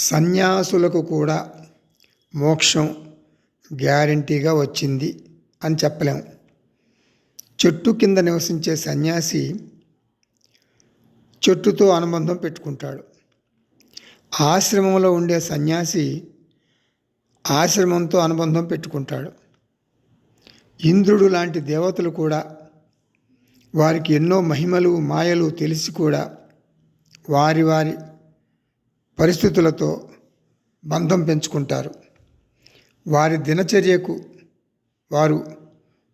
సన్యాసులకు కూడా మోక్షం గ్యారంటీగా వచ్చింది అని చెప్పలేము చెట్టు కింద నివసించే సన్యాసి చెట్టుతో అనుబంధం పెట్టుకుంటాడు. ఆశ్రమంలో ఉండే సన్యాసి ఆశ్రమంతో అనుబంధం పెట్టుకుంటాడు. ఇంద్రుడు లాంటి దేవతలు కూడా వారికి ఎన్నో మహిమలు మాయలు తెలిసి కూడా వారి వారి పరిస్థితులతో బంధం పెంచుకుంటారు. వారి దినచర్యకు వారు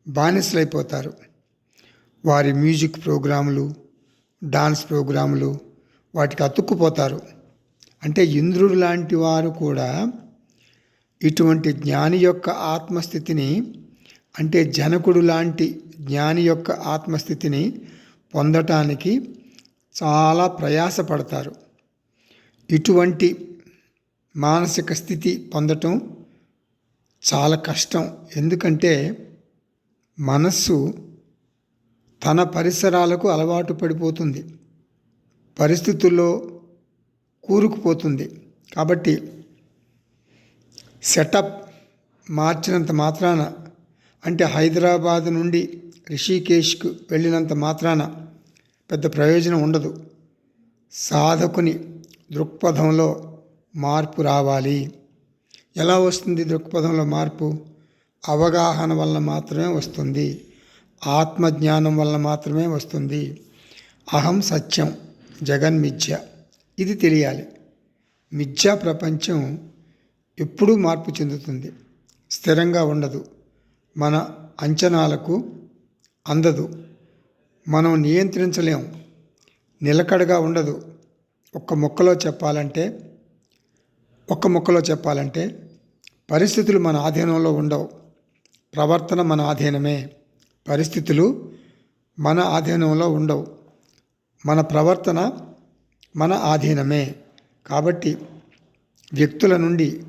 బానిసలైపోతారు. వారి మ్యూజిక్ ప్రోగ్రాములు డాన్స్ ప్రోగ్రాములు వాటికి అతుక్కుపోతారు. అంటే ఇంద్రుడు లాంటి వారు కూడా ఇటువంటి జ్ఞాని యొక్క ఆత్మస్థితిని అంటే జనకుడు లాంటి జ్ఞాని యొక్క ఆత్మస్థితిని పొందటానికి చాలా ప్రయాసపడతారు. ఇటువంటి మానసిక స్థితి పొందటం చాలా కష్టం. ఎందుకంటే మనస్సు తన పరిసరాలకు అలవాటు పడిపోతుంది. పరిస్థితుల్లో కూరుకుపోతుంది. కాబట్టి సెటప్ మార్చినంత మాత్రాన అంటే హైదరాబాద్ నుండి రిషికేష్కు వెళ్ళినంత మాత్రాన పెద్ద ప్రయోజనం ఉండదు. సాధకుని దృక్పథంలో మార్పు రావాలి. ఎలా వస్తుంది దృక్పథంలో మార్పు? అవగాహన వల్ల మాత్రమే వస్తుంది. ఆత్మజ్ఞానం వల్ల మాత్రమే వస్తుంది. అహం సత్యం జగన్మిథ్య ఇది తెలియాలి. మిథ్యా ప్రపంచం ఎప్పుడూ మార్పు చెందుతుంది. స్థిరంగా ఉండదు. మన అంచనాలకు అందదు. మనం నియంత్రించలేం. నిలకడగా ఉండదు. ఒక్క మొక్కలో చెప్పాలంటే ఒక్క మొక్కలో చెప్పాలంటే పరిస్థితులు మన ఆధీనంలో ఉండవు. ప్రవర్తన మన ఆధీనమే. పరిస్థితులు మన ఆధీనంలో ఉండవు. మన ప్రవర్తన మన ఆధీనమే. కాబట్టి వ్యక్తుల నుండి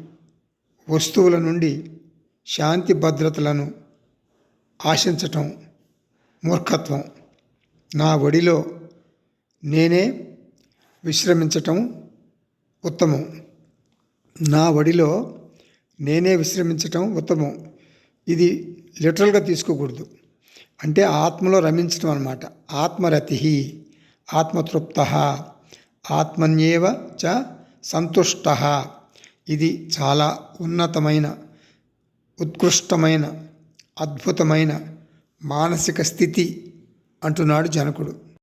వస్తువుల నుండి శాంతి భద్రతలను ఆశించటం మూర్ఖత్వం. నా ఒడిలో నేనే విశ్రమించటం ఉత్తమం. నా ఒడిలో నేనే విశ్రమించటం ఉత్తమం. ఇది లిటరల్గా తీసుకోకూడదు. అంటే ఆత్మలో రమించటం అనమాట ఆత్మరతి ఆత్మతృప్త ఆత్మన్యేవ చ సంతుష్ట. ఇది చాలా ఉన్నతమైన ఉత్కృష్టమైన అద్భుతమైన మానసిక స్థితి అంటున్నాడు జనకుడు.